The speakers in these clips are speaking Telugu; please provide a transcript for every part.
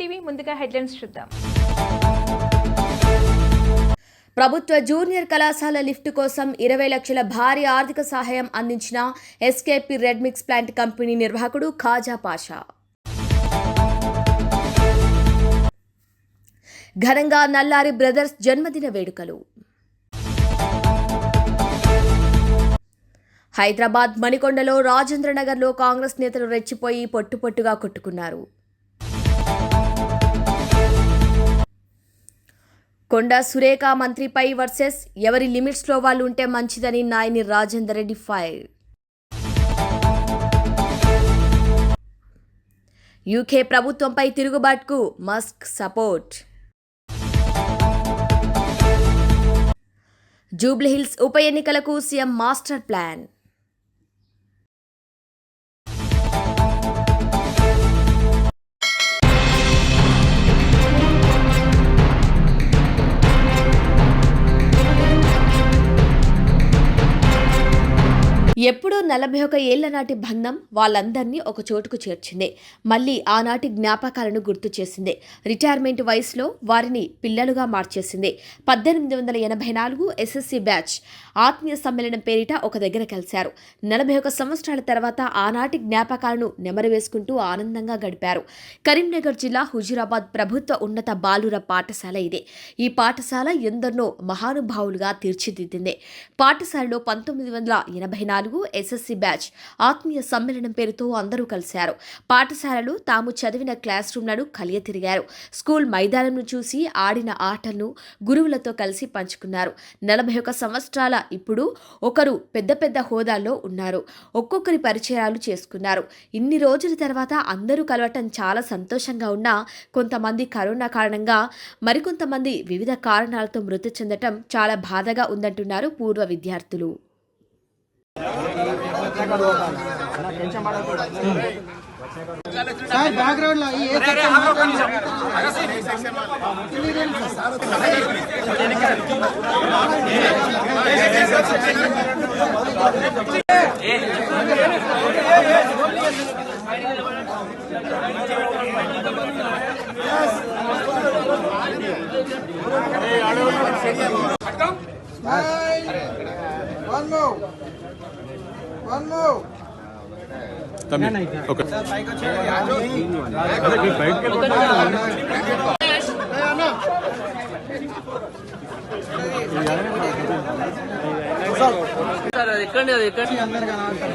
టీవీ ముందుగా హెడ్లైన్స్ చూద్దాం. ప్రభుత్వ జూనియర్ కళాశాల లిఫ్ట్ కోసం ఇరవై లక్షల భారీ ఆర్థిక సహాయం అందించిన SKP red mix plant company నిర్వాహకుడు ఖాజా పాషా. ఘనంగా నల్లారి బ్రదర్స్ జన్మదిన వేడుకలు. హైదరాబాద్ మణికొండలో రాజేంద్రనగర్లో కాంగ్రెస్ నేతలు రెచ్చిపోయి పొట్టుపొట్టుగా కొట్టుకున్నారు. కొండ సురేఖ మంత్రిపై వర్సెస్ ఎవరి లిమిట్స్లో వాళ్ళు ఉంటే మంచిదని నాయని రాజేందర్ రెడ్డి ఫైర్. యూకే ప్రభుత్వంపై తిరుగుబాటుకు మస్క్ సపోర్ట్. జూబ్లీహిల్స్ ఉప ఎన్నికలకు సీఎం మాస్టర్ ప్లాన్. ఎప్పుడో నలభై ఒక ఏళ్ళ నాటి బంధం వాళ్ళందరినీ ఒక చోటుకు చేర్చింది. మళ్ళీ ఆనాటి జ్ఞాపకాలను గుర్తు చేసింది. రిటైర్మెంట్ వయసులో వారిని పిల్లలుగా మార్చేసింది. పద్దెనిమిది వందల ఎనభై నాలుగు ఎస్ఎస్సి బ్యాచ్ ఆత్మీయ సమ్మేళనం పేరిట ఒక దగ్గర కలిశారు. నలభై ఒక సంవత్సరాల తర్వాత ఆనాటి జ్ఞాపకాలను నెమరవేసుకుంటూ ఆనందంగా గడిపారు. కరీంనగర్ జిల్లా హుజూరాబాద్ ప్రభుత్వ ఉన్నత బాలుర పాఠశాల ఇదే. ఈ పాఠశాల ఎందరినో మహానుభావులుగా తీర్చిదిద్దింది. పాఠశాలలో పంతొమ్మిది వందల ఎనభై నాలుగు ఎస్ఎస్సి బ్యాచ్ ఆత్మీయ సమ్మేళనం పేరుతో అందరూ కలిశారు. పాఠశాలలు తాము చదివిన క్లాస్ రూమ్లను కలియ తిరిగారు. స్కూల్ మైదానంను చూసి ఆడిన ఆటలను గురువులతో కలిసి పంచుకున్నారు. నలభై ఒక సంవత్సరాల ఇప్పుడు ఒకరు పెద్ద పెద్ద హోదాల్లో ఉన్నారు. ఒక్కొక్కరి పరిచయాలు చేసుకున్నారు. ఇన్ని రోజుల తర్వాత అందరూ కలవటం చాలా సంతోషంగా ఉన్నా కొంతమంది కరోనా కారణంగా మరికొంతమంది వివిధ కారణాలతో మృతి చెందటం చాలా బాధగా ఉందంటున్నారు పూర్వ విద్యార్థులు. సార్ బ్యాక్గ్రౌండ్లో ఏ సెక్షన్ ఓకే ఎక్కండి అది ఎక్కండి అందరు కనబడతారు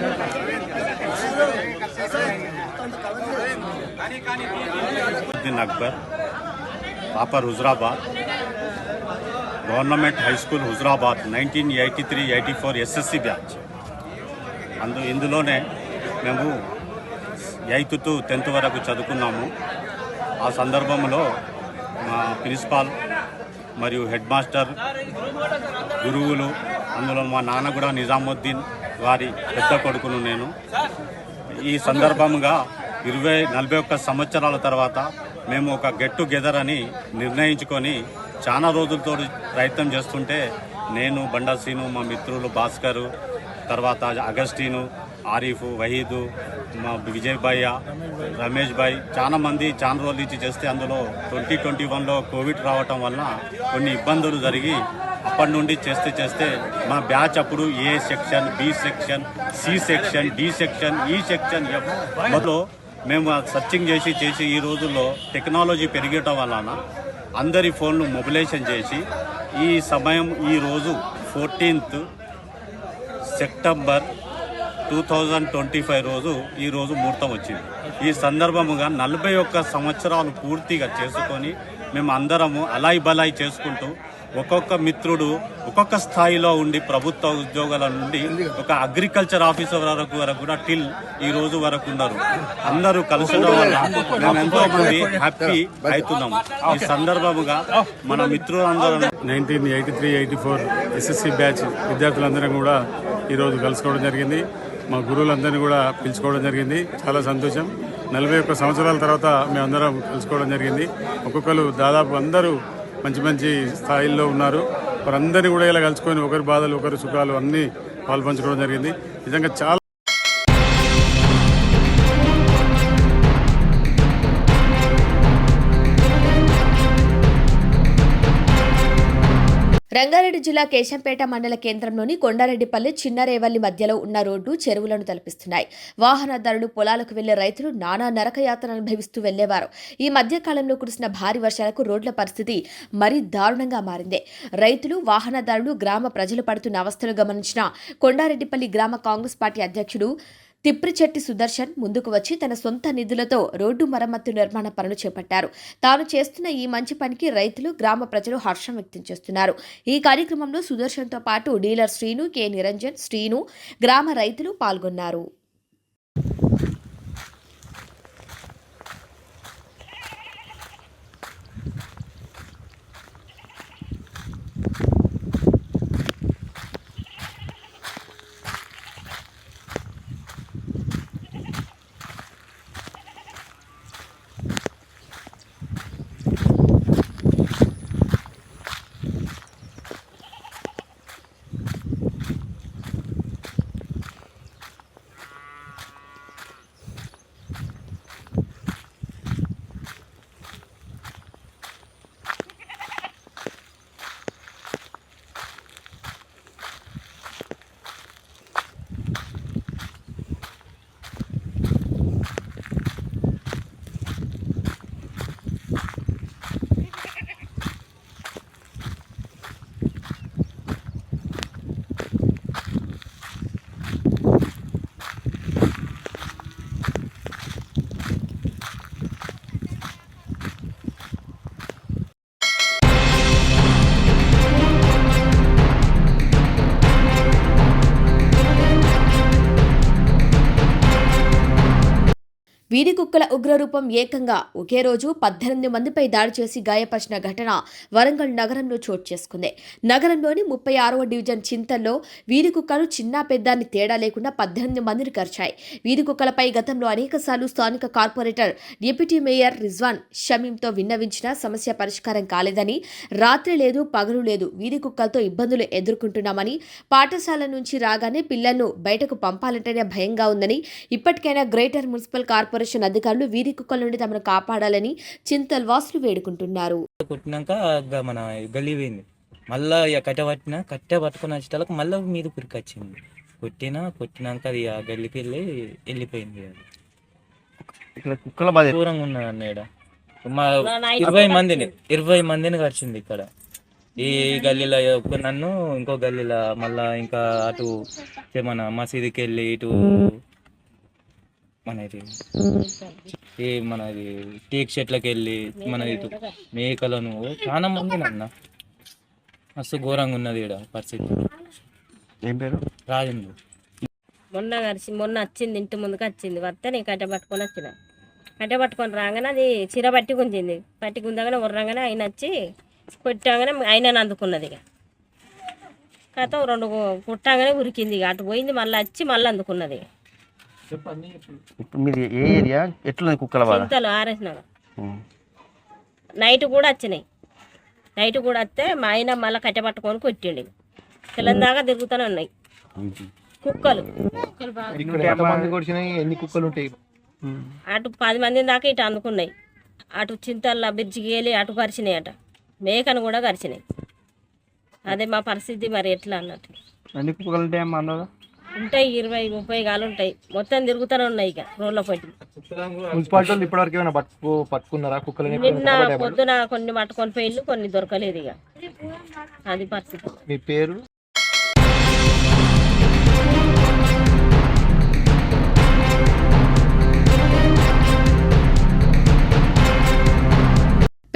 Uddin Akbar పాపర్ Huzurabad government high school Huzurabad nineteen eighty three eighty four SSC batch అందు ఇందులోనే మేము ఎయిత్ టు టెన్త్ వరకు చదువుకున్నాము. ఆ సందర్భంలో మా ప్రిన్సిపాల్ మరియు హెడ్ మాస్టర్ గురువులు అందులో మా నాన్న కూడా నిజాముద్దీన్ వారి పెద్ద కొడుకును నేను. ఈ సందర్భంగా ఇరవై నలభై ఒక్క సంవత్సరాల తర్వాత మేము ఒక గెట్ టుగెదర్ అని నిర్ణయించుకొని చాలా రోజులతో ప్రయత్నం చేస్తుంటే నేను బండాసీను మా మిత్రులు భాస్కరు తర్వాత అగస్టీను ఆరిఫ్ వహీదు మా విజయ్ భయ్య రమేష్ భాయ్ చాలా మంది చాలా రోజుల నుంచి చేస్తే అందులో ట్వంటీ ట్వంటీ వన్లో కోవిడ్ రావటం వల్ల కొన్ని ఇబ్బందులు జరిగి అప్పటి నుండి చేస్తే చేస్తే మా బ్యాచ్ అప్పుడు A section B section C section D section E section F. మొదలు మేము సర్చింగ్ చేసి చేసి ఈ రోజుల్లో టెక్నాలజీ పెరిగటం వలన అందరి ఫోన్లు మొబిలైజేషన్ చేసి ఈ సమయం ఈ రోజు fourteenth September two thousand twenty five రోజు ఈరోజు ముహూర్తం వచ్చింది. ఈ సందర్భముగా నలభై ఒక్క సంవత్సరాలు పూర్తిగా చేసుకొని మేము అందరము అలాయి బలాయి చేసుకుంటూ ఒక్కొక్క మిత్రుడు ఒక్కొక్క స్థాయిలో ఉండి ప్రభుత్వ ఉద్యోగాల నుండి ఒక అగ్రికల్చర్ ఆఫీసర్ వరకు వరకు కూడా టిల్ ఈ రోజు వరకు ఉన్నారు. అందరూ కలసడం వల్ల మేము ఎంతో మంది హ్యాపీ అవుతున్నాము ఈ సందర్భముగా మన మిత్రులందరూ nineteen eighty three eighty four SSC batch విద్యార్థులందరం కూడా ఈరోజు కలుసుకోవడం జరిగింది. మా గురువులందరినీ కూడా పిలుచుకోవడం జరిగింది. చాలా సంతోషం. నలభై ఒక్క సంవత్సరాల తర్వాత మేమందరం కలుసుకోవడం జరిగింది. ఒక్కొక్కరు దాదాపు అందరూ మంచి మంచి స్థాయిల్లో ఉన్నారు. వారందరినీ కూడా ఇలా కలుసుకొని ఒకరి బాధలు ఒకరి సుఖాలు అన్నీ పాల్పంచుకోవడం జరిగింది. నిజంగా చాలా రంగారెడ్డి జిల్లా కేశంపేట మండల కేంద్రంలోని కొండారెడ్డిపల్లి చిన్నరేవల్లి మధ్యలో ఉన్న రోడ్డు చెరువులను తలపిస్తున్నాయి. వాహనదారులు పొలాలకు వెళ్ళే రైతులు నానా నరకయాతన అనుభవిస్తూ వెళ్ళేవారు. ఈ మధ్యకాలంలో కురిసిన భారీ వర్షాలకు రోడ్ల పరిస్థితి మరీ దారుణంగా మారింది. రైతులు వాహనదారులు గ్రామ ప్రజలు పడుతున్న అవస్థలు గమనించిన కొండారెడ్డిపల్లి గ్రామ కాంగ్రెస్ పార్టీ అధ్యక్షుడు తిప్రిచెట్టి సుదర్శన్ ముందుకు వచ్చి తన సొంత నిధులతో రోడ్డు మరమ్మతు నిర్మాణ పనులు చేపట్టారు. తాను చేస్తున్న ఈ మంచి పనికి రైతులు గ్రామ ప్రజలు హర్షం వ్యక్తం చేస్తున్నారు. ఈ కార్యక్రమంలో సుదర్శన్తో పాటు డీలర్ శ్రీను కె. నిరంజన్ శ్రీను గ్రామ రైతులు పాల్గొన్నారు. వీధి కుక్కల ఉగ్రరూపం ఏకంగా ఒకే రోజు పద్దెనిమిది మందిపై దాడి చేసి గాయపరిచిన ఘటన వరంగల్ నగరంలో చోటు చేసుకుంది. నగరంలోని ముప్పై ఆరవ డివిజన్ చింతల్లో వీధి కుక్కలు చిన్న పెద్దాన్ని తేడా లేకుండా పద్దెనిమిది మందిని కరిచాయి. వీధి కుక్కలపై గతంలో అనేకసార్లు స్థానిక కార్పొరేటర్ డిప్యూటీ మేయర్ రిజ్వాన్ షమీంతో విన్నవించినా సమస్య పరిష్కారం కాలేదని రాత్రి లేదు పగలు లేదు వీధి కుక్కలతో ఇబ్బందులు ఎదుర్కొంటున్నామని పాఠశాల నుంచి రాగానే పిల్లలను బయటకు పంపాలంటేనే భయంగా ఉందని ఇప్పటికైనా గ్రేటర్ మున్సిపల్ కార్పొరేషన్ అధికారులు వీధి కుక్కల నుండి తమను కాపాడాలని చింతల్ వాసులు వేడుకుంటున్నారు. కొట్టినాక గ- మన గల్లీ పోయింది. మళ్ళా ఇక కట్టె పట్టిన కట్టె పట్టుకొని వచ్చేటలకు మళ్ళీ మీద పురికొచ్చింది. కొట్టినా కొట్టినాక అది ఆ గల్లీకి వెళ్ళి వెళ్ళిపోయింది ఇక్కడ కుక్కల బాధ దూరంగా ఉన్నది అన్నయ్య మా ఇరవై మందిని ఇరవై మందిని కరిచింది ఇక్కడ. ఈ గల్లీలో ఒక నన్ను ఇంకో గల్లీలో మళ్ళా ఇంకా అటు మన మసీదుకి వెళ్ళి ఇటు మన ఇది ఈ మనది టేక్ చెట్లకి వెళ్ళి మన ఇటు మేకలను చాలా మంది నాన్న. మస్తు ఘోరంగా ఉన్నది ఇక్కడ పరిస్థితి. ఏం పేరు? రాజేంద్ర. మొన్న కలిసి మొన్న వచ్చింది ఇంటి ముందుకు వచ్చింది. వస్తే నేను కట్టె పట్టుకొని వచ్చిన. కట్టె పట్టుకొని రాగానే అది చీర పట్టి గుంజింది. పట్టి గుందగానే ఉర్రంగానే ఆయన వచ్చి కొట్టాగానే ఆయన అందుకున్నది ఇక. కథ రెండు కుట్టాగానే ఉరికింది ఇక. అటు పోయింది మళ్ళీ వచ్చి మళ్ళీ అందుకున్నది ఇప్పుడు మీది ఏ ఏరియా? కుక్కల బాధ చింతలు ఉం. నైట్ కూడా వచ్చినాయి. నైట్ కూడా వస్తే మా ఆయన మళ్ళీ కట్టె పట్టుకొని కొట్టిండు. తెల్లందాకా తిరుగుతూనే ఉన్నాయి. కుక్కలు. ఎన్ని ఉంటాయి? అటు పది మంది దాకా ఇటు అందుకున్నాయి. అటు చింతల్లో వెళ్ళి అటు కరిచినాయి అట మేకను కూడా కరిచినాయి. అదే మా పరిస్థితి మరి ఎట్లా అన్నట్టు. ఎన్ని కుక్కలు ఉంటాయి అమ్మా అందులో? ఉంటాయి ఇరవై ముప్పై గాలు ఉంటాయి. మొత్తం తిరుగుతూనే ఉన్నాయి ఇక రోడ్ల పట్టి మున్సిపాలిటీ ఇప్పటివరకు ఏమైనా పట్టుకు పట్టుకున్నారా? కుక్కలని నిన్న పొద్దున కొన్ని పట్టుకొని పోయిళ్ళు కొన్ని దొరకలేదు ఇక. అది పరిస్థితి. మీ పేరు?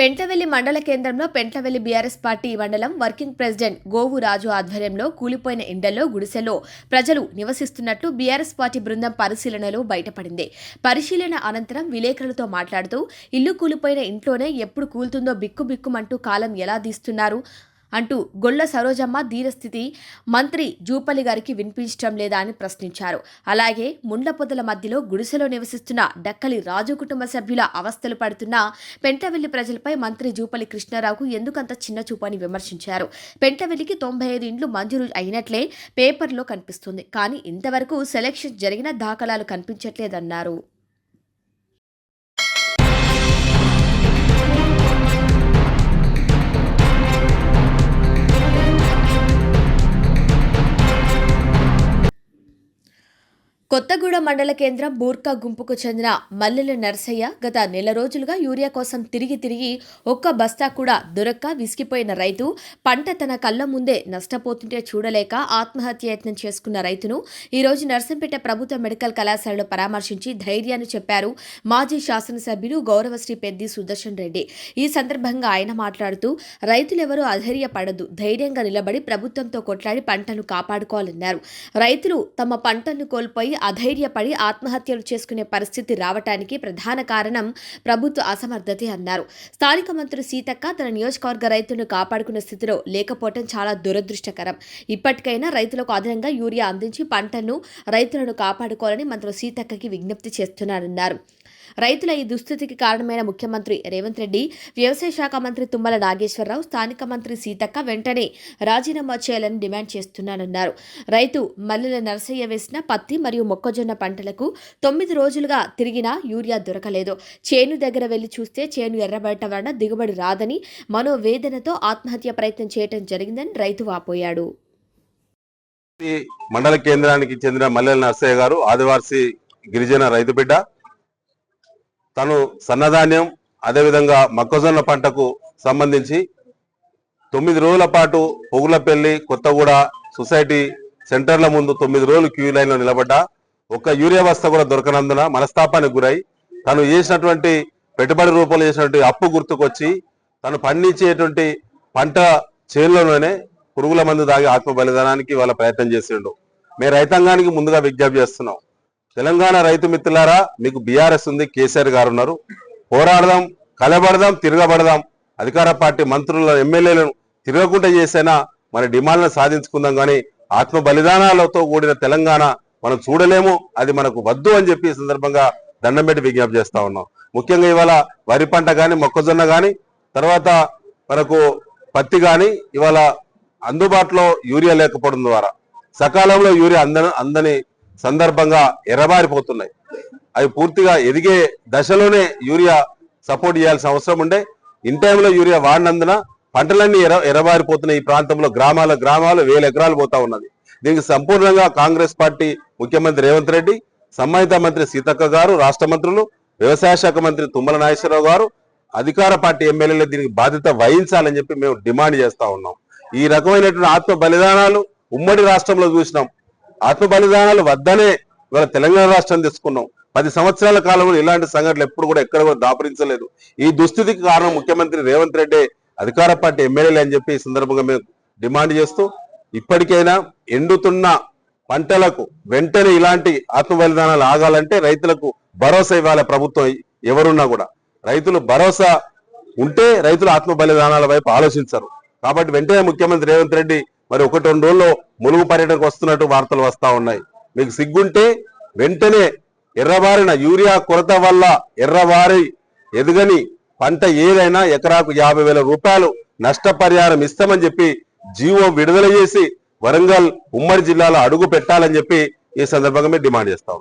పెంటవెల్లి మండల కేంద్రంలో పెంటవెల్లి బీఆర్ఎస్ పార్టీ మండలం వర్కింగ్ ప్రెసిడెంట్ గోవు రాజు ఆధ్వర్యంలో కూలిపోయిన ఇండల్లో గుడిసెలో ప్రజలు నివసిస్తున్నట్లు బీఆర్ఎస్ పార్టీ బృందం పరిశీలనలో బయటపడింది. పరిశీలన అనంతరం విలేకరులతో మాట్లాడుతూ ఇల్లు కూలిపోయిన ఇంట్లోనే ఎప్పుడు కూలుతుందో బిక్కుబిక్కుమంటూ కాలం ఎలా తీస్తున్నారు? అంటూ గొల్ల సరోజమ్మ ధీరస్థితి మంత్రి జూపల్లి గారికి వినిపించడం లేదా అని ప్రశ్నించారు. అలాగే ముండ్ల పొదల మధ్యలో గుడిసెలో నివసిస్తున్న డక్కలి రాజు కుటుంబ సభ్యుల అవస్థలు పడుతున్న పెంటవెల్లి ప్రజలపై మంత్రి జూపల్లి కృష్ణారావుకు ఎందుకంత చిన్న చూపని విమర్శించారు. పెంటవెల్లికి తొంభై ఐదు ఇండ్లు మంజూరు అయినట్లే పేపర్లో కనిపిస్తుంది. కానీ ఇంతవరకు సెలక్షన్ జరిగిన దాఖలాలు కనిపించట్లేదన్నారు. కొత్తగూడ మండల కేంద్రం బూర్కా గుంపుకు చెందిన మల్లెల నర్సయ్య గత నెల రోజులుగా యూరియా కోసం తిరిగి తిరిగి ఒక్క బస్తా కూడా దొరక్క విసిగిపోయిన రైతు పంట తన కళ్ళ ముందే నష్టపోతుంటే చూడలేక ఆత్మహత్య యత్నం చేసుకున్న రైతును ఈరోజు నర్సంపేట ప్రభుత్వ మెడికల్ కళాశాలలో పరామర్శించి ధైర్యాన్ని చెప్పారు మాజీ శాసనసభ్యులు గౌరవశ్రీ పెద్ది సుదర్శన్ రెడ్డి. ఈ సందర్భంగా ఆయన మాట్లాడుతూ రైతులెవరూ అధైర్యపడదు ధైర్యంగా నిలబడి ప్రభుత్వంతో కొట్లాడి పంటను కాపాడుకోవాలన్నారు. రైతులు తమ పంటను కోల్పోయి అధైర్యపడి ఆత్మహత్యలు చేసుకునే పరిస్థితి రావటానికి ప్రధాన కారణం ప్రభుత్వ అసమర్థతే అన్నారు. స్థానిక మంత్రి సీతక్క తన నియోజకవర్గ రైతులను కాపాడుకునే స్థితిలో లేకపోవటం చాలా దురదృష్టకరం. ఇప్పటికైనా రైతులకు అదనంగా యూరియా అందించి పంటను రైతులను కాపాడుకోవాలని మంత్రి సీతక్కకి విజ్ఞప్తి చేస్తున్నారన్నారు. రైతుల ఈ దుస్థితికి కారణమైన ముఖ్యమంత్రి రేవంత్ రెడ్డి వ్యవసాయ శాఖ మంత్రి తుమ్మల నాగేశ్వరరావు స్థానిక మంత్రి సీతక్క వెంటనే రాజీనామా చేయాలని డిమాండ్ చేస్తున్నానన్నారు. రైతు మల్లెల నరసయ్య వేసిన పత్తి మరియు మొక్కజొన్న పంటలకు తొమ్మిది రోజులుగా తిరిగినా యూరియా దొరకలేదు. చేను దగ్గర వెళ్ళి చూస్తే చేను ఎర్రబడటం వలన దిగుబడి రాదని మనోవేదనతో ఆత్మహత్య ప్రయత్నం చేయడం జరిగిందని రైతు వాపోయాడు. మండల కేంద్రానికి చెందిన మల్లెల నర్సయ్య గారు ఆదివాసి గిరిజన రైతు బిడ్డ తను సన్నధాన్యం అదేవిధంగా మొక్కజొన్న పంటకు సంబంధించి తొమ్మిది రోజుల పాటు పొగులపల్లి కొత్తగూడ సొసైటీ సెంటర్ల ముందు తొమ్మిది రోజులు క్యూ లైన్లో నిలబడ్డా. ఒక్క యూరియా వస్త కూడా దొరకనందున మనస్తాపానికి గురై తను చేసినటువంటి పెట్టుబడి రూపంలో చేసినటువంటి అప్పు గుర్తుకొచ్చి తను పండించేటువంటి పంట చేనులోనే పురుగుల మందు దాగి ఆత్మ బలిదానానికి వాళ్ళ ప్రయత్నం చేసిండు. మేము రైతాంగానికి ముందుగా విజ్ఞప్తి చేస్తున్నాం. తెలంగాణ రైతు మిత్రులారా మీకు బీఆర్ఎస్ ఉంది కేసీఆర్ గారు ఉన్నారు. పోరాడదాం కలబడదాం తిరగబడదాం. అధికార పార్టీ మంత్రుల ఎమ్మెల్యేలను తిరగకుండా చేసైనా మన డిమాండ్లను సాధించుకుందాం కానీ ఆత్మ బలిదానాలతో కూడిన తెలంగాణ మనం చూడలేము. అది మనకు వద్దు అని చెప్పి సందర్భంగా దండం పెట్టి విజ్ఞప్తి చేస్తా ఉన్నాం. ముఖ్యంగా ఇవాళ వరి పంట కానీ మొక్కజొన్న కానీ తర్వాత మనకు పత్తి కానీ ఇవాళ అందుబాటులో యూరియా లేకపోవడం ద్వారా. సకాలంలో యూరియా అంద అందని సందర్భంగా ఎర్రబారిపోతున్నాయి. అవి పూర్తిగా ఎదిగే దశలోనే యూరియా సపోర్ట్ చేయాల్సిన అవసరం ఉండే. ఇన్ టైంలో యూరియా వాడినందున పంటలన్నీ ఎర్ర ఎర్రబారిపోతున్నాయి. ఈ ప్రాంతంలో గ్రామాల గ్రామాలు వేల ఎకరాలు పోతా ఉన్నది. దీనికి సంపూర్ణంగా కాంగ్రెస్ పార్టీ ముఖ్యమంత్రి రేవంత్ రెడ్డి సంబంధిత మంత్రి సీతక్క గారు రాష్ట్ర మంత్రులు వ్యవసాయ శాఖ మంత్రి తుమ్మల నాగేశ్వరరావు గారు అధికార పార్టీ ఎమ్మెల్యేలు దీనికి బాధ్యత వహించాలని చెప్పి మేము డిమాండ్ చేస్తా ఉన్నాం. ఈ రకమైనటువంటి ఆత్మ బలిదానాలు ఉమ్మడి రాష్ట్రంలో చూసినాం. ఆత్మ బలిదానాలు వద్దనే ఇవాళ తెలంగాణ రాష్ట్రం తీసుకున్నాం. పది సంవత్సరాల కాలంలో ఇలాంటి సంఘటనలు ఎప్పుడు కూడా ఎక్కడ కూడా దాపరించలేదు. ఈ దుస్థితికి కారణం ముఖ్యమంత్రి రేవంత్ రెడ్డి అధికార పార్టీ ఎమ్మెల్యేలు అని చెప్పి ఈ సందర్భంగా మేము డిమాండ్ చేస్తూ ఇప్పటికైనా ఎండుతున్న పంటలకు వెంటనే ఇలాంటి ఆత్మ బలిదానాలు ఆగాలంటే రైతులకు భరోసా ఇవ్వాలి ప్రభుత్వం ఎవరున్నా కూడా. రైతులు భరోసా ఉంటే రైతులు ఆత్మ బలిదానాల వైపు ఆలోచించరు. కాబట్టి వెంటనే ముఖ్యమంత్రి రేవంత్ రెడ్డి మరి ఒకటి రెండు రోజుల్లో ములుగు పర్యటనకు వస్తున్నట్టు వార్తలు వస్తూ ఉన్నాయి. మీకు సిగ్గుంటే వెంటనే ఎర్రబారిన యూరియా కొరత వల్ల ఎర్రబారి ఎదుగని పంట ఏదైనా ఎకరాకు యాభై వేల రూపాయలు నష్టపరిహారం ఇస్తామని చెప్పి జీవో విడుదల చేసి వరంగల్ ఉమ్మడి జిల్లాలో అడుగు పెట్టాలని చెప్పి ఈ సందర్భంగా మేము డిమాండ్ చేస్తాం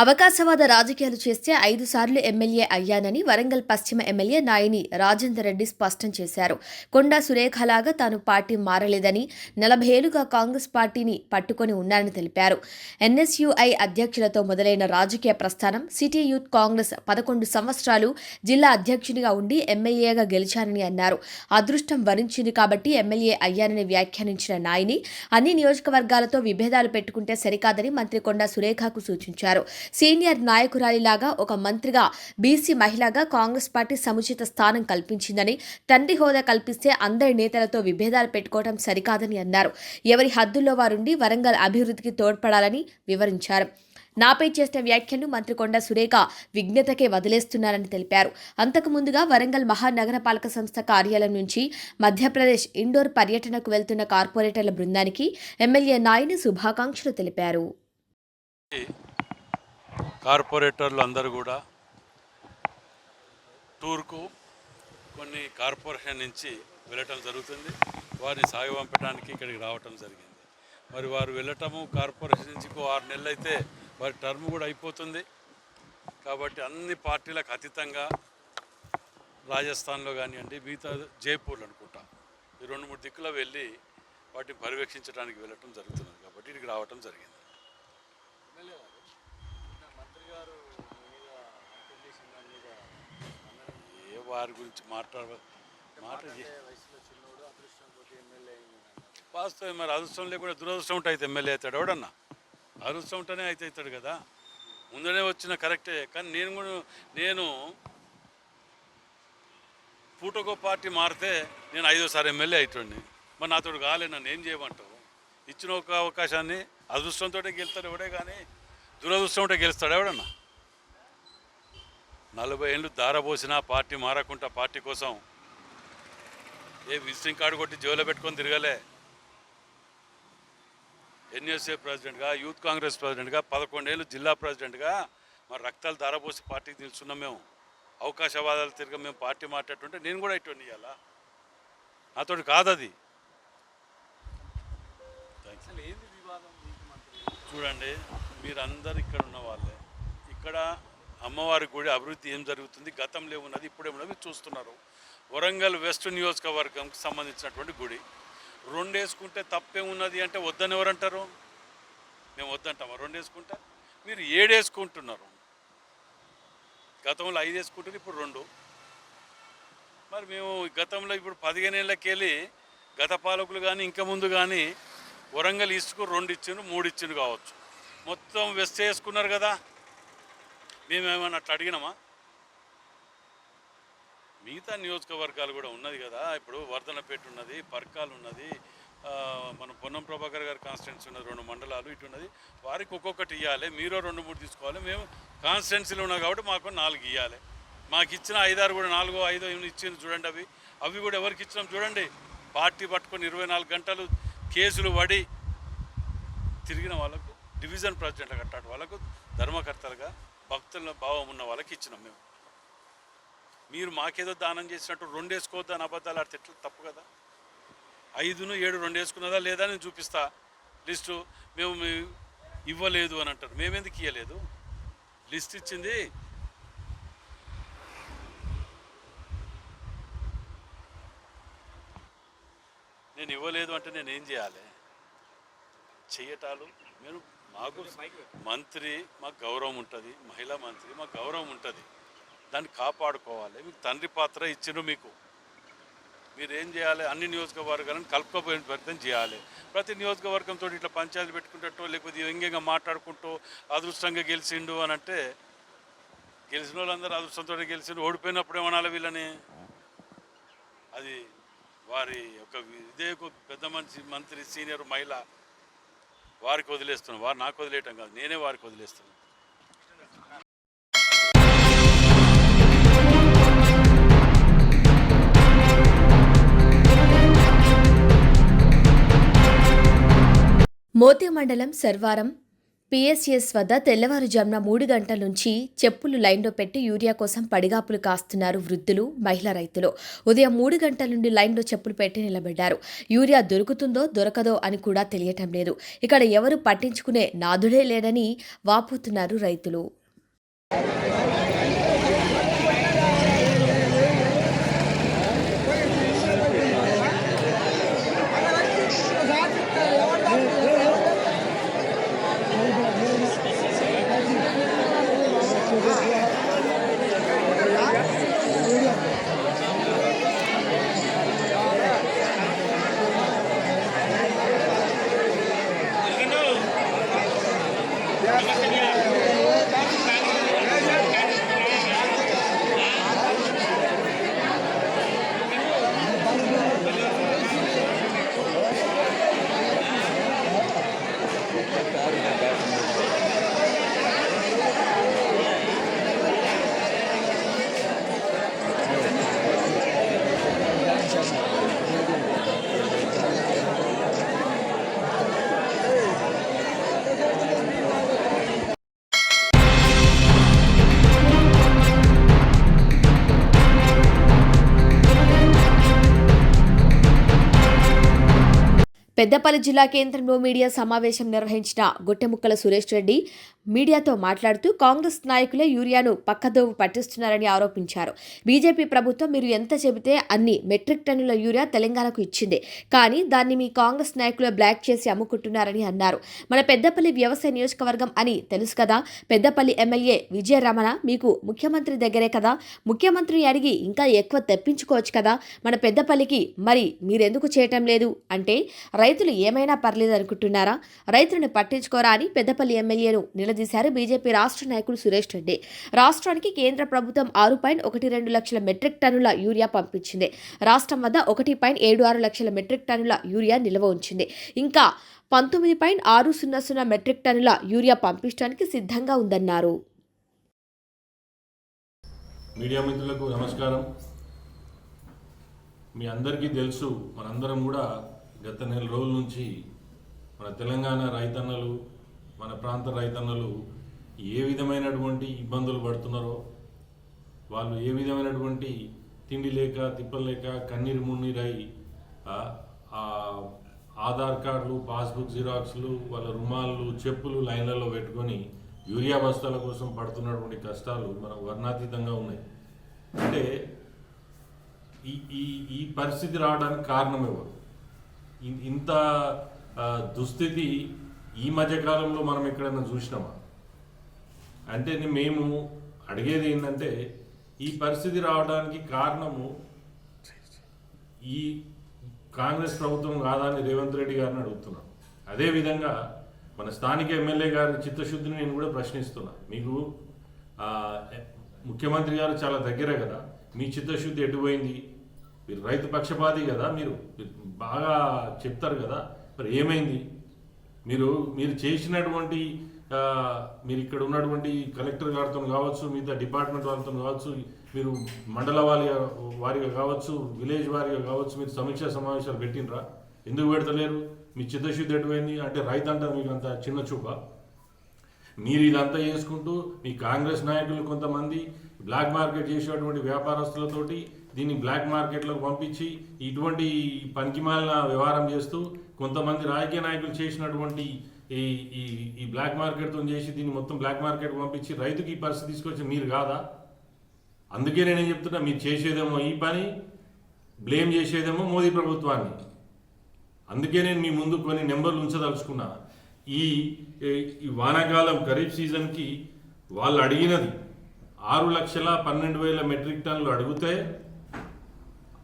అవకాశవాద రాజకీయాలు చేస్తే ఐదు సార్లు ఎమ్మెల్యే అయ్యానని వరంగల్ పశ్చిమ ఎమ్మెల్యే నాయని రాజేందర్ రెడ్డి స్పష్టం చేశారు. కొండా సురేఖలాగా తాను పార్టీ మారలేదని నలభై ఏళ్ళుగా కాంగ్రెస్ పార్టీని పట్టుకొని ఉన్నారని తెలిపారు. ఎన్ఎస్యుఐ అధ్యక్షులతో మొదలైన రాజకీయ ప్రస్థానం సిటీ యూత్ కాంగ్రెస్ పదకొండు సంవత్సరాలు జిల్లా అధ్యక్షునిగా ఉండి ఎమ్మెల్యేగా గెలిచానని అన్నారు. అదృష్టం వరించింది కాబట్టి ఎమ్మెల్యే అయ్యానని వ్యాఖ్యానించిన నాయని అన్ని నియోజకవర్గాలతో విభేదాలు పెట్టుకుంటే సరికాదని మంత్రి కొండా సురేఖకు సూచించారు. సీనియర్ నాయకురాలిలాగా ఒక మంత్రిగా బీసీ మహిళగా కాంగ్రెస్ పార్టీ సముచిత స్థానం కల్పించిందని తండ్రి హోదా కల్పిస్తే అందరి నేతలతో విభేదాలు పెట్టుకోవడం సరికాదని అన్నారు. ఎవరి హద్దుల్లో వారుండి వరంగల్ అభివృద్ధికి తోడ్పడాలని వివరించారు. నాపై చేసిన వ్యాఖ్యను మంత్రి కొండ సురేఖ విజ్ఞతకే వదిలేస్తున్నారని తెలిపారు. అంతకు ముందుగా వరంగల్ మహానగరపాలక సంస్థ కార్యాలయం నుంచి మధ్యప్రదేశ్ ఇండోర్ పర్యటనకు వెళ్తున్న కార్పొరేటర్ల బృందానికి ఎమ్మెల్యే నాయని శుభాకాంక్షలు తెలిపారు. కార్పొరేటర్లు అందరూ కూడా టూర్కు కొన్ని కార్పొరేషన్ నుంచి వెళ్ళటం జరుగుతుంది. వారిని సాగి పంపడానికి ఇక్కడికి రావటం జరిగింది. మరి వారు వెళ్ళటము కార్పొరేషన్ నుంచి ఆరు నెలలు అయితే వారి టర్మ్ కూడా అయిపోతుంది. కాబట్టి అన్ని పార్టీలకు అతీతంగా రాజస్థాన్లో కానివ్వండి మిగతా జైపూర్లు అనుకుంటా ఈ రెండు మూడు దిక్కులో వెళ్ళి వాటిని పర్యవేక్షించడానికి వెళ్ళటం జరుగుతున్నది. కాబట్టి ఇక్కడికి రావటం జరిగింది. వారి గురించి మాట్లాడ మాట వాస్తవం మరి అదృష్టం లేకుండా దురదృష్టం ఉంటే అయితే ఎమ్మెల్యే అవుతాడు ఎవడన్నా? అదృష్టం ఉంటేనే అయితే అవుతాడు కదా? ముందనే వచ్చిన కరెక్టే కానీ నేను కూడా నేను పూటకో పార్టీ మారితే నేను ఐదోసారి ఎమ్మెల్యే అవుతుండే మరి నాతో కాలే నన్ను ఏం చేయమంటావు? ఇచ్చిన ఒక అవకాశాన్ని అదృష్టంతో గెలుస్తాడు ఎవడే కానీ దురదృష్టం ఉంటే గెలుస్తాడు ఎవడన్నా? నలభై ఏళ్ళు దారపోసిన పార్టీ మారకుండా పార్టీ కోసం ఏ విజిటింగ్ కార్డు కొట్టి జోలో పెట్టుకొని తిరగలే. ఎన్ఎస్ఏ ప్రెసిడెంట్గా యూత్ కాంగ్రెస్ ప్రెసిడెంట్గా పదకొండేళ్ళు జిల్లా ప్రెసిడెంట్గా మరి రక్తాలు ధారపోసి పార్టీకి నిల్చున్నాం మేము. అవకాశవాదాలు తిరిగి మేము పార్టీ మాట్లాడుతుంటే నేను కూడా ఇటువంటి ఇవ్వాలా నాతోటి కాదు అది చూడండి మీరందరు ఇక్కడ ఉన్న వాళ్ళే. ఇక్కడ అమ్మవారి గుడి అభివృద్ధి ఏం జరుగుతుంది? గతంలో ఉన్నది ఇప్పుడే ఉన్నది? మీరు చూస్తున్నారు. వరంగల్ వెస్ట్ నియోజకవర్గంకి సంబంధించినటువంటి గుడి. రెండు వేసుకుంటే తప్పే ఉన్నది అంటే వద్దని ఎవరంటారు? మేము వద్దంటాము? రెండు వేసుకుంటే మీరు ఏడు వేసుకుంటున్నారు గతంలో ఐదు వేసుకుంటారు ఇప్పుడు రెండు. మరి మేము గతంలో ఇప్పుడు పదిహేను ఏళ్ళకి వెళ్ళి గత పాలకులు కానీ ఇంకా ముందు కానీ వరంగల్ ఇసుకు రెండు ఇచ్చిండ్రు మూడు ఇచ్చిండ్రు కావచ్చు. మొత్తం వెస్ట్ వేసుకున్నారు కదా? మేమేమన్నా అట్లా అడిగినామా? మిగతా నియోజకవర్గాలు కూడా ఉన్నది కదా. ఇప్పుడు వర్ధనపేట ఉన్నది పర్కాలు ఉన్నది మన పొన్నం ప్రభాకర్ గారి కాన్స్టిట్యున్సీ ఉన్నది రెండు మండలాలు ఇటు ఉన్నది. వారికి ఒక్కొక్కటి ఇవ్వాలి మీరు రెండు మూడు తీసుకోవాలి. మేము కాన్స్టిట్యున్సీలు ఉన్నాం కాబట్టి మాకు నాలుగు ఇవ్వాలి మాకు ఇచ్చిన ఐదారు కూడా నాలుగో ఐదో ఎనిమిది ఇచ్చింది చూడండి అవి. అవి కూడా ఎవరికి ఇచ్చినాం చూడండి. పార్టీ పట్టుకొని ఇరవై నాలుగు గంటలు కేసులు పడి తిరిగిన వాళ్ళకు డివిజన్ ప్రెసిడెంట్ కట్టాడు వాళ్ళకు ధర్మకర్తలుగా భక్తుల భావం ఉన్న వాళ్ళకి ఇచ్చినాం మేము. మీరు మాకేదో దానం చేసినట్టు రెండు వేసుకోవద్దు అని అబద్ధాలు ఆడితే ఎట్లా? తప్పు కదా. ఐదును ఏడు రెండు వేసుకున్నదా లేదా నేను చూపిస్తా. లిస్టు మేము ఇవ్వలేదు అని అంటారు. మేమెందుకు ఇవ్వలేదు లిస్ట్ ఇచ్చింది. నేను ఇవ్వలేదు అంటే నేను ఏం చేయాలి? చెయ్యటాలు? నేను మాకు మంత్రి మాకు గౌరవం ఉంటుంది. మహిళా మంత్రి మాకు గౌరవం ఉంటుంది. దాన్ని కాపాడుకోవాలి. మీకు తండ్రి పాత్ర ఇచ్చిండ్రు మీకు. మీరు ఏం చేయాలి? అన్ని నియోజకవర్గాలను కలుపుకోపోయిన ప్రయత్నం చేయాలి. ప్రతి నియోజకవర్గంతో ఇట్లా పంచాయతీ పెట్టుకుంటూ లేకపోతే వ్యంగ్యంగా మాట్లాడుకుంటూ అదృష్టంగా గెలిచిండు అని అంటే గెలిచిన వాళ్ళందరూ అదృష్టంతో గెలిచిండు ఓడిపోయినప్పుడు ఏమనాలి వీళ్ళని? అది వారి ఒక ఇదే పెద్ద మనిషి మంత్రి సీనియర్ మహిళ వారికి వదిలేస్తున్నాను వారు నాకు వదిలేయటం కాదు. నేనే వారికి వదిలేస్తున్నాను. మోతి మండలం సర్వారం పిఎస్ఎస్ వద్ద తెల్లవారుజామున మూడు గంటల నుంచి చెప్పులు లైన్లో పెట్టి యూరియా కోసం పడిగాపులు కాస్తున్నారు వృద్ధులు మహిళా రైతులు. ఉదయం మూడు గంటల నుండి లైన్లో చెప్పులు పెట్టి నిలబడ్డారు. యూరియా దొరుకుతుందో దొరకదో అని కూడా తెలియటం లేదు. ఇక్కడ ఎవరు పట్టించుకునే నాదుడే లేడని వాపోతున్నారు రైతులు. పెద్దపల్లి జిల్లా కేంద్రంలో మీడియా సమావేశం నిర్వహించిన గొట్టెముక్కల సురేష్ రెడ్డి మీడియాతో మాట్లాడుతూ కాంగ్రెస్ నాయకులే యూరియాను పక్కదోవు పట్టిస్తున్నారని ఆరోపించారు. బీజేపీ ప్రభుత్వం మీరు ఎంత చెబితే అన్ని మెట్రిక్ టన్నుల యూరియా తెలంగాణకు ఇచ్చింది. కానీ దాన్ని మీ కాంగ్రెస్ నాయకులు బ్లాక్ చేసి అమ్ముకుంటున్నారని అన్నారు. మన పెద్దపల్లి వ్యవసాయ నియోజకవర్గం అని తెలుసు కదా. పెద్దపల్లి ఎమ్మెల్యే విజయరమణ మీకు ముఖ్యమంత్రి దగ్గరే కదా. ముఖ్యమంత్రిని అడిగి ఇంకా ఎక్కువ తెప్పించుకోవచ్చు కదా. మన పెద్దపల్లికి మరి మీరెందుకు చేయటం లేదు? అంటే రైతులు ఏమైనా పర్లేదు అనుకుంటున్నారా రైతులను పట్టించుకోరా అని పెద్దపల్లి ఎమ్మెల్యేను నిలదీశారు బీజేపీ రాష్ట్ర నాయకుడు సురేష్ రెడ్డి. రాష్ట్రానికి కేంద్ర ప్రభుత్వం ఆరు పాయింట్ ఒకటి రెండు లక్షల మెట్రిక్ టన్నుల యూరియా పంపించింది. రాష్ట్రం వద్ద ఒకటి పాయింట్ ఏడు ఆరు లక్షల మెట్రిక్ టన్నుల యూరియా నిల్వ ఉంచింది. ఇంకా పంతొమ్మిది పాయింట్ ఆరు సున్నా సున్నా మెట్రిక్ టన్నుల యూరియా పంపించడానికి సిద్ధంగా ఉందన్నారు. మీడియా మిత్రులకు నమస్కారం. మీ అందరికీ తెలుసు మనందరం కూడా గత నెల రోజుల నుంచి మన తెలంగాణ రైతన్నలు మన ప్రాంత రైతన్నలు ఏ విధమైనటువంటి ఇబ్బందులు పడుతున్నారో వాళ్ళు ఏ విధమైనటువంటి తిండి లేక తిప్పలు లేక కన్నీరు మున్నీరై ఆధార్ కార్డులు పాస్బుక్ జిరాక్స్లు వాళ్ళ రుమాళ్ళు చెప్పులు లైన్లలో పెట్టుకొని యూరియా బస్తాల కోసం పడుతున్నటువంటి కష్టాలు మనకు వర్ణాతీతంగా ఉన్నాయి. అంటే ఈ ఈ ఈ పరిస్థితి రావడానికి కారణం ఎవరు? ఇంత దుస్థితి ఈ మధ్యకాలంలో మనం ఎక్కడైనా చూసినామా? అంటే మేము అడిగేది ఏంటంటే ఈ పరిస్థితి రావడానికి కారణము ఈ కాంగ్రెస్ ప్రభుత్వం కాదని రేవంత్ రెడ్డి గారిని అడుగుతున్నాను అదేవిధంగా మన స్థానిక ఎమ్మెల్యే గారి చిత్తశుద్ధిని నేను కూడా ప్రశ్నిస్తున్నా. మీకు ముఖ్యమంత్రి గారు చాలా దగ్గర కదా. మీ చిత్తశుద్ధి ఎటుపోయింది మీరు రైతు పక్షపాతి కదా మీరు బాగా చెప్తారు కదా మరి ఏమైంది? మీరు మీరు చేసినటువంటి మీరు ఇక్కడ ఉన్నటువంటి కలెక్టర్ గారితో కావచ్చు మిగతా డిపార్ట్మెంట్ వాళ్ళతో కావచ్చు మీరు మండల వారిగా వారిగా కావచ్చు విలేజ్ వారిగా కావచ్చు మీరు సమీక్షా సమావేశాలు పెట్టినరా ఎందుకు పెడతలేరు? మీ చిత్తశుద్ధి ఎటువైంది? అంటే రైతు అంటారు మీకు అంత చిన్న చూప. మీరు ఇదంతా చేసుకుంటూ మీ కాంగ్రెస్ నాయకులు కొంతమంది బ్లాక్ మార్కెట్ చేసేటువంటి వ్యాపారస్తులతోటి దీన్ని బ్లాక్ మార్కెట్లోకి పంపించి ఇటువంటి పనికిమాలిన వ్యవహారం చేస్తూ కొంతమంది రాజకీయ నాయకులు చేసినటువంటి ఈ ఈ ఈ బ్లాక్ మార్కెట్తో చేసి దీన్ని మొత్తం బ్లాక్ మార్కెట్ పంపించి రైతుకి ఈ పరిస్థితి తీసుకొచ్చి మీరు కాదా? అందుకే నేనేం చెప్తున్నా మీరు చేసేదేమో ఈ పని బ్లేమ్ చేసేదేమో మోదీ ప్రభుత్వాన్ని. అందుకే నేను మీ ముందు కొన్ని నెంబర్లు ఉంచదలుచుకున్నా. ఈ ఈ వానాకాలం ఖరీఫ్ సీజన్కి వాళ్ళు అడిగినది ఆరు లక్షల పన్నెండు వేల మెట్రిక్ టన్నులు అడిగితే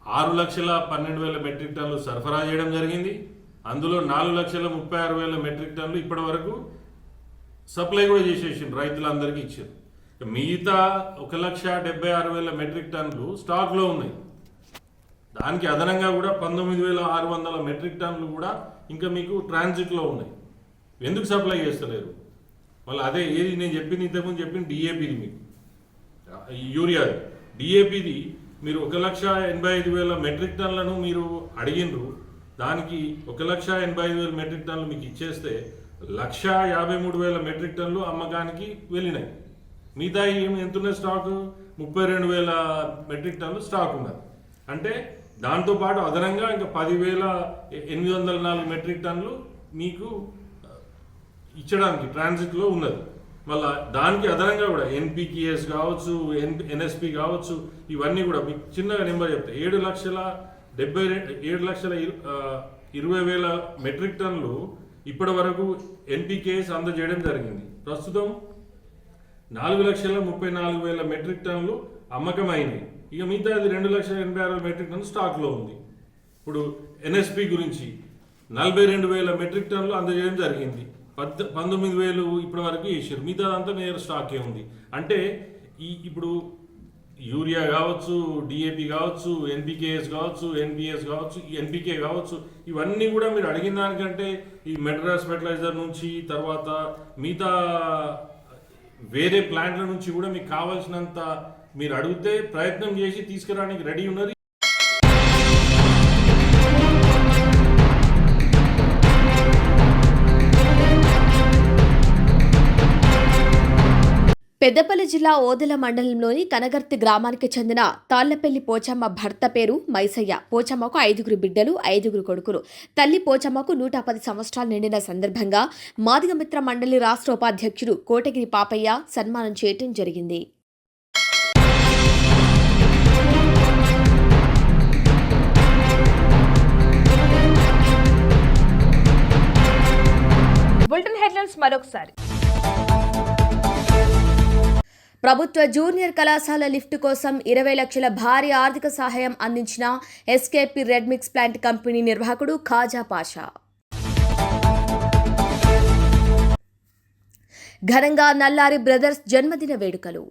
ఆరు లక్షల పన్నెండు వేల మెట్రిక్ టన్నులు సరఫరా చేయడం జరిగింది. అందులో నాలుగు లక్షల ముప్పై ఆరు వేల మెట్రిక్ టన్నులు ఇప్పటి వరకు సప్లై కూడా చేసేసిండ్రు రైతులందరికీ ఇచ్చారు. మిగతా ఒక లక్ష డెబ్బై ఆరు వేల మెట్రిక్ టన్నులు స్టాక్లో ఉన్నాయి. దానికి అదనంగా కూడా పంతొమ్మిది వేల ఆరు వందల మెట్రిక్ టన్నులు కూడా ఇంకా మీకు ట్రాన్సిట్లో ఉన్నాయి. ఎందుకు సప్లై చేస్తలేరు? మళ్ళీ అదే ఏది నేను చెప్పింది ఇంతకుముందు చెప్పింది డిఏపిది మీకు. యూరియా డిఏపిది మీరు ఒక లక్ష ఎనభై ఐదు వేల మెట్రిక్ టన్నులను మీరు అడిగినరు దానికి ఒక లక్ష ఎనభై ఐదు వేల మెట్రిక్ టన్లు మీకు ఇచ్చేస్తే లక్ష యాభై మూడు వేల మెట్రిక్ టన్లు అమ్మకానికి వెళ్ళినాయి. మిగతా ఏమి ఎంతున్న స్టాకు? ముప్పై రెండు వేల మెట్రిక్ టన్లు స్టాక్ ఉన్నది. అంటే దాంతోపాటు అదనంగా ఇంకా పదివేల ఎనిమిది వందల నాలుగు మెట్రిక్ టన్నులు మీకు ఇచ్చడానికి ట్రాన్సిట్లో ఉన్నది. మళ్ళా దానికి అదనంగా కూడా ఎన్పికేఎస్ కావచ్చు ఎన్ ఎన్ఎస్పి కావచ్చు ఇవన్నీ కూడా మీకు చిన్నగా నెంబర్ చెప్తా. ఏడు లక్షల డెబ్బై రెండు ఏడు లక్షల ఇరు- ఇరవై వేల మెట్రిక్ టన్నులు ఇప్పటి వరకు ఎన్పికేఎస్ అందజేయడం జరిగింది. ప్రస్తుతం నాలుగు లక్షల ముప్పై నాలుగు వేల మెట్రిక్ టన్నులు అమ్మకం ఇక మిగతా అది రెండు లక్షల ఎనభై ఆరు వేల మెట్రిక్ టన్నులు స్టాక్లో ఉంది. ఇప్పుడు ఎన్ఎస్పి గురించి నలభై రెండు వేల మెట్రిక్ టన్నులు అందజేయడం జరిగింది. పద్ పంతొమ్మిది వేలు ఇప్పటి వరకు వేసారు మిగతా అంతా స్టాకే ఉంది. అంటే ఈ ఇప్పుడు యూరియా కావచ్చు డిఏపి కావచ్చు ఎన్పికేఎస్ కావచ్చు ఎన్పిఎస్ కావచ్చు ఎన్పికే కావచ్చు ఇవన్నీ కూడా మీరు అడిగిన దానికంటే ఈ మెడ్రాస్ ఫెర్టిలైజర్ నుంచి తర్వాత మిగతా వేరే ప్లాంట్ల నుంచి కూడా మీకు కావాల్సినంత మీరు అడిగితే ప్రయత్నం చేసి తీసుకురావడానికి రెడీ ఉన్నది పెద్దపల్లి జిల్లా ఓదెల మండలంలోని కనగర్తి గ్రామానికి చెందిన తాళ్ళపల్లి పోచమ్మ భర్త పేరు మైసయ్య. పోచమ్మకు ఐదుగురు బిడ్డలు ఐదుగురు కొడుకులు. తల్లి పోచమ్మకు నూట పది సంవత్సరాలు నిండిన సందర్భంగా మాదిగమిత్ర మండలి రాష్ట్ర ఉపాధ్యక్షుడు కోటగిరి పాపయ్య సన్మానం చేయటం జరిగింది. బులెటిన్ హెడ్లైన్స్ మరొకసారి. ప్రభుత్వ జూనియర్ కళాశాల లిఫ్ట్ కోసం ఇరవై లక్షల భారీ ఆర్థిక సహాయం అందించిన SKP ready mix plant company నిర్వాహకుడు ఖాజా పాషా. ఘనంగా నల్లారి బ్రదర్స్ జన్మదిన వేడుకలు.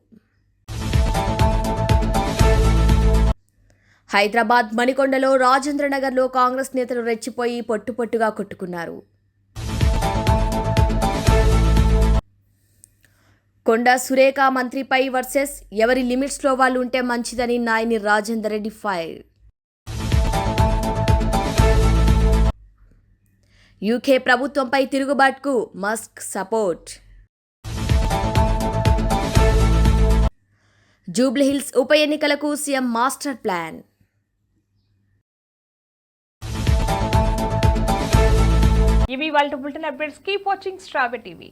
హైదరాబాద్ మణికొండలో రాజేంద్రనగర్లో కాంగ్రెస్ నేతలు రెచ్చిపోయి పొట్టుపొట్టుగా కొట్టుకున్నారు. కొండా సురేఖ మంత్రిపై వర్సెస్. ఎవరి లిమిట్స్లో వాళ్ళు ఉంటే మంచిదని నాయని రాజేందర్ రెడ్డి ఫైర్. యూకే ప్రభుత్వంపై తిరుగుబాటుకు మస్క్ సపోర్ట్. జూబ్లీహిల్స్ ఉప ఎన్నికలకు సీఎం మాస్టర్ ప్లాన్. ఇవి వాళ్ళ బులెటిన్ అప్డేట్స్ కీప్ వాచింగ్ స్ట్రాబె టీవీ.